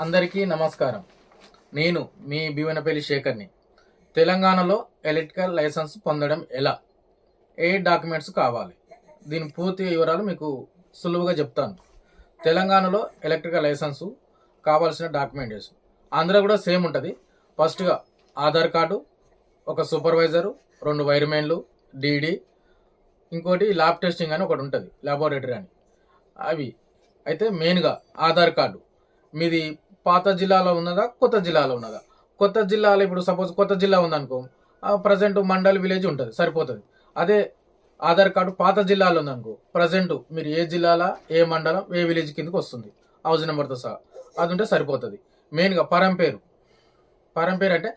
అందరికీ నమస్కారం. నేను మీ భీవనపల్లి శేఖర్ని. తెలంగాణలో ఎలక్ట్రికల్ లైసెన్స్ పొందడం ఎలా? ఏ డాక్యుమెంట్స్ కావాలి? దీని పూర్తి వివరాలు మీకు సులువుగా చెప్తాను. తెలంగాణలో ఎలక్ట్రికల్ లైసెన్సు కావాల్సిన డాక్యుమెంటేషన్. ఆంధ్ర కూడా సేమ్ ఉంటుంది. ఫస్ట్గా ఆధార్ కార్డు ఒక సూపర్వైజరు రెండు వైర్మెన్లు డీడీ ఇంకోటి ల్యాబ్ టెస్టింగ్ అని ఒకటి ఉంటుంది ల్యాబొరేటరీ అని. అవి. అయితే మెయిన్గా ఆధార్ కార్డు. మీది పాత జిల్లాలో ఉన్నదా కొత్త జిల్లాలో ఉన్నదా? కొత్త జిల్లాలో ఇప్పుడు సపోజ్ కొత్త జిల్లా ఉందనుకో ప్రజెంట్ మండల్ విలేజ్ ఉంటుంది సరిపోతుంది. అదే ఆధార్ కార్డు పాత జిల్లాలో ఉందనుకో ప్రజెంట్ మీరు ఏ జిల్లాల ఏ మండలం ఏ విలేజ్ కిందకి వస్తుంది? హౌస్ నెంబర్తో సహా. అది ఉంటే సరిపోతుంది. మెయిన్గా పరం పేరు. పరం పేరు అంటే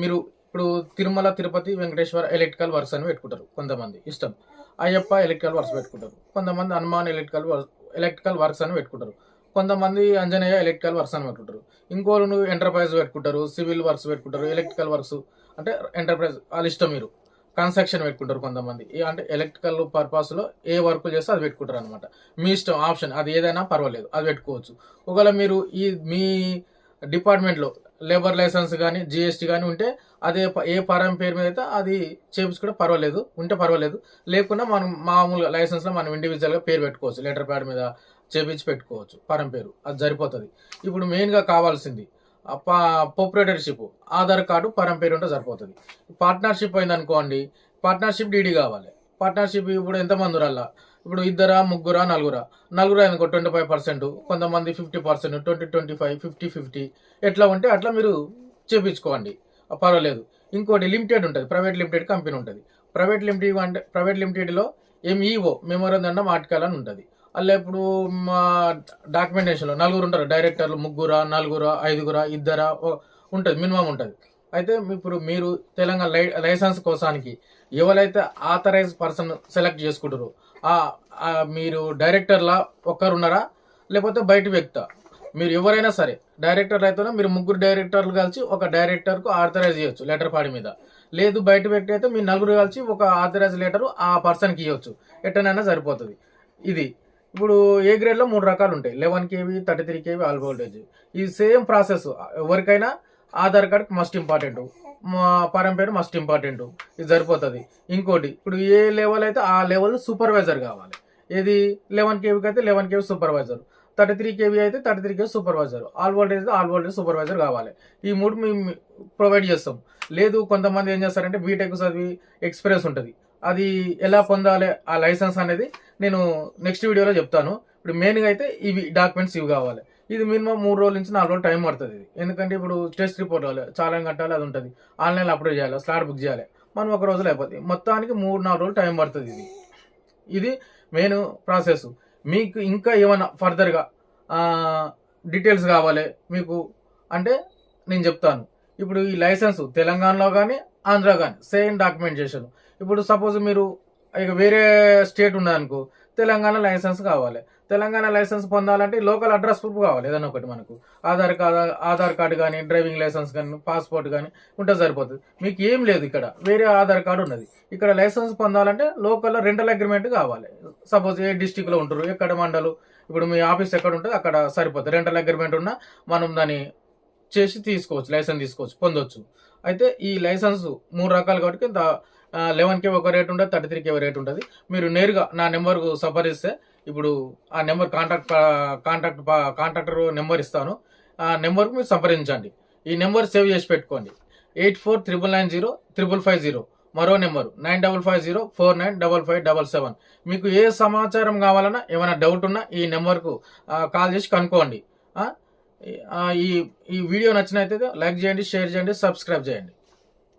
మీరు ఇప్పుడు తిరుమల తిరుపతి వెంకటేశ్వర ఎలక్ట్రికల్ వర్క్స్ అని పెట్టుకుంటారు కొంతమంది ఇష్టం. అయ్యప్ప ఎలక్ట్రికల్ వర్క్స్ పెట్టుకుంటారు. కొంతమంది Hanuman electrical works electrical works అని పెట్టుకుంటారు. కొంతమంది అంజనేయ ఎలక్ట్రికల్ వర్క్స్ అని పెట్టుకుంటారు. ఇంకోళ్ళు ఎంటర్ప్రైజ్ పెట్టుకుంటారు సివిల్ వర్క్స్ పెట్టుకుంటారు ఎలక్ట్రికల్ వర్క్స్ అంటే ఎంటర్ప్రైజ్ వాళ్ళ ఇష్టం మీరు. కన్స్ట్రక్షన్ పెట్టుకుంటారు కొంతమంది. అంటే ఎలక్ట్రికల్ పర్పస్లో ఏ వర్క్ చేస్తే అది పెట్టుకుంటారు అనమాట మీ ఇష్టం ఆప్షన్ అది ఏదైనా పర్వాలేదు అది పెట్టుకోవచ్చు. ఒకవేళ మీరు ఈ మీ డిపార్ట్మెంట్లో లేబర్ లైసెన్స్ కానీ జిఎస్టీ కానీ ఉంటే అదే ప- ఏ పరం పేరు మీద అయితే అది చేయించుకుంటే పర్వాలేదు ఉంటే పర్వాలేదు. లేకుండా మనం మామూలుగా లైసెన్స్లో మనం ఇండివిజువల్గా పేరు పెట్టుకోవచ్చు. లెటర్ ప్యాడ్ మీద చేపించి పెట్టుకోవచ్చు. పరం పేరు. అది సరిపోతుంది. ఇప్పుడు మెయిన్గా కావాల్సింది ప్రొపరేటర్షిప్ ఆధార్ కార్డు పరం పేరు ఉంటే సరిపోతుంది. పార్ట్నర్షిప్ అయిందనుకోండి పార్ట్నర్షిప్ డీడీ కావాలి. పార్ట్నర్షిప్ ఇప్పుడు ఎంతమంది రల్లా ఇప్పుడు ఇద్దరా ముగ్గురా నలుగురా? నలుగురు అనుకో ట్వంటీ ఫైవ్ పర్సెంట్ కొంతమంది fifty percent twenty twenty five fifty fifty ఎట్లా ఉంటే అట్లా మీరు చేపించుకోండి. పర్వాలేదు. ఇంకోటి లిమిటెడ్ ఉంటుంది. ప్రైవేట్ లిమిటెడ్ కంపెనీ ఉంటుంది. ప్రైవేట్ లిమిటెడ్ అంటే ప్రైవేట్ లిమిటెడ్లో ఎంఈఓ మెమోరండం ఆర్టికల్ అని ఉంటుంది. అలా ఇప్పుడు మా డాక్యుమెంటేషన్లో నలుగురు ఉంటారు. డైరెక్టర్లు ముగ్గురా నలుగురా ఐదుగురా ఇద్దరా ఉంటుంది. మినిమం ఉంటుంది. అయితే ఇప్పుడు మీరు తెలంగాణ లై లైసెన్స్ కోసానికి ఎవరైతే ఆథరైజ్ పర్సన్ సెలెక్ట్ చేసుకుంటారు మీరు డైరెక్టర్లా ఒక్కరు ఉన్నారా లేకపోతే బయట వ్యక్త? మీరు ఎవరైనా సరే డైరెక్టర్లు అయితేనే మీరు ముగ్గురు డైరెక్టర్లు కలిసి ఒక డైరెక్టర్కు ఆథరైజ్ చేయొచ్చు లెటర్ పాడి మీద. లేదు బయట వ్యక్తి అయితే మీరు నలుగురు కలిసి ఒక ఆథరైజ్ లెటర్ ఆ పర్సన్కి ఇవ్వచ్చు ఎట్టనైనా సరిపోతుంది. ఇది ఇప్పుడు ఏ గ్రేడ్లో మూడు రకాలు ఉంటాయి eleven KV thirty three KV all voltage ఈ సేమ్ ప్రాసెస్ ఎవరికైనా ఆధార్ కార్డ్ మస్ట్ ఇంపార్టెంట్ పరం పేరు మస్ట్ ఇంపార్టెంట్ ఇది సరిపోతుంది. ఇంకోటి ఇప్పుడు ఏ లెవెల్ అయితే ఆ లెవెల్ సూపర్వైజర్ కావాలి. ఏది? లెవెన్ కేవీకి అయితే eleven KV supervisor thirty three KV అయితే thirty three KV supervisor all voltage all voltage supervisor కావాలి. ఈ మూడు మేము ప్రొవైడ్ చేస్తాం. లేదు కొంతమంది ఏం చేస్తారంటే బీటెక్ చదివి ఎక్స్ప్రెస్ ఉంటుంది. అది ఎలా పొందాలి? ఆ లైసెన్స్ అనేది నేను నెక్స్ట్ వీడియోలో చెప్తాను. ఇప్పుడు మెయిన్గా అయితే ఇవి డాక్యుమెంట్స్ ఇవి కావాలి. ఇది మినిమం మూడు రోజుల నుంచి నాలుగు రోజులు టైం పడుతుంది ఇది. ఎందుకంటే ఇప్పుడు టెస్ట్ రిపోర్ట్ కావాలి చాలా కట్టాలి అది ఉంటుంది. ఆన్లైన్లో అప్లోడ్ చేయాలి స్లాట్ బుక్ చేయాలి. మనం ఒక రోజులో అయిపోతుంది మొత్తానికి మూడు నాలుగు రోజులు టైం పడుతుంది ఇది. ఇది మెయిన్ ప్రాసెస్ మీకు ఇంకా ఏమైనా ఫర్దర్గా డీటెయిల్స్ కావాలి మీకు అంటే నేను చెప్తాను. ఇప్పుడు ఈ లైసెన్స్ తెలంగాణలో కానీ ఆంధ్ర కానీ సేమ్ డాక్యుమెంటేషన్ ఇప్పుడు సపోజ్ మీరు ఇక వేరే స్టేట్ ఉన్నదనుకో తెలంగాణ లైసెన్స్ కావాలి. తెలంగాణ లైసెన్స్ పొందాలంటే లోకల్ అడ్రస్ ప్రూఫ్ కావాలి ఏదైనా ఒకటి మనకు. ఆధార్ కార్డు ఆధార్ కార్డు కానీ డ్రైవింగ్ లైసెన్స్ కానీ పాస్పోర్ట్ కానీ ఉంటే సరిపోతుంది. మీకు ఏం లేదు ఇక్కడ వేరే ఆధార్ కార్డు ఉన్నది. ఇక్కడ లైసెన్స్ పొందాలంటే లోకల్లో రెంటల్ అగ్రిమెంట్ కావాలి. సపోజ్ ఏ డిస్టిక్లో ఉంటారు ఎక్కడ మండలు ఇప్పుడు మీ ఆఫీస్ ఎక్కడ ఉంటుంది అక్కడ సరిపోతుంది. రెంటల్ అగ్రిమెంట్ ఉన్నా మనం దాన్ని చేసి తీసుకోవచ్చు లైసెన్స్ తీసుకోవచ్చు పొందొచ్చు. అయితే ఈ లైసెన్స్ మూడు రకాలు కాబట్టి లెవెన్కి ఒక రేట్ ఉంటుంది థర్టీ త్రీకి ఒక రేట్ ఉంటుంది మీరు నేరుగా నా నెంబర్కు సంప్రదిస్తే ఇప్పుడు ఆ number contact contact contractor number ఇస్తాను. ఆ నెంబర్కు మీరు సంప్రదించండి. ఈ నెంబర్ సేవ్ చేసి పెట్టుకోండి. Eight four triple nine zero triple five zero మరో number nine double five zero four nine double five double seven. మీకు ఏ సమాచారం కావాలన్నా ఏమైనా డౌట్ ఉన్నా ఈ నెంబర్కు కాల్ చేసి కనుక్కోండి. ఈ ఈ వీడియో నచ్చినట్లయితే లైక్ చేయండి షేర్ చేయండి సబ్స్క్రైబ్ చేయండి.